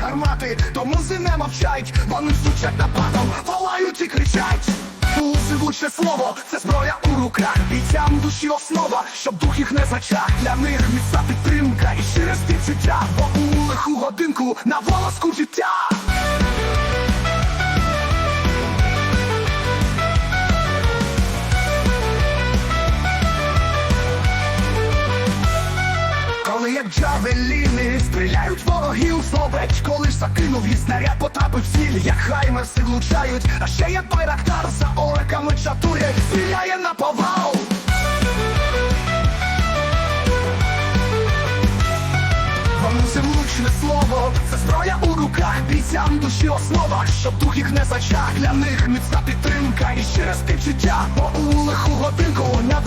гармати, тому не мовчать, вони стучать нападом, палають і кричать. Влучне слово, це зброя у руках, бійцям душі основа, щоб дух їх не зачах. Для них міцна підтримка і щире співчуття, бо у лиху годинку на волоску життя. Коли як джавеліни. Стріляють ворогів словеч, коли ж закинув і снаряд потрапив в ціль, як хаймерси влучають, а ще як байрактар за орками чатує, стріляє на повал. Воно влучне слово, це зброя у руках, бійцям душі основа, щоб дух їх не зачах, для них міцна підтримка. І щире співчуття, бо у лиху годинку на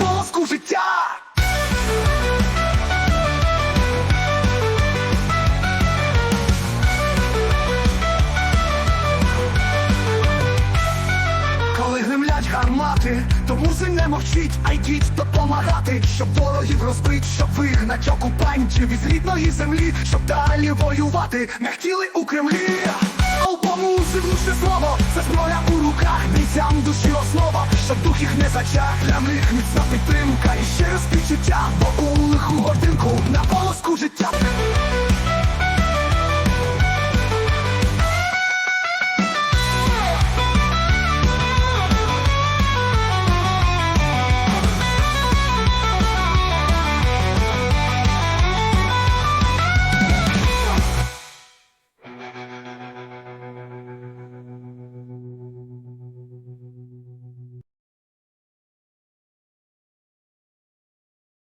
гримлять гармати, то музи не мовчіть, а йдіть допомагати, щоб ворогів розбить, щоб вигнать окупантів із рідної землі, щоб далі воювати, не хотіли у Кремлі. Албо музи влучне слово, це зброя у руках, бійцям душі основа, щоб дух їх не зачах, для них міцна підтримка і ще раз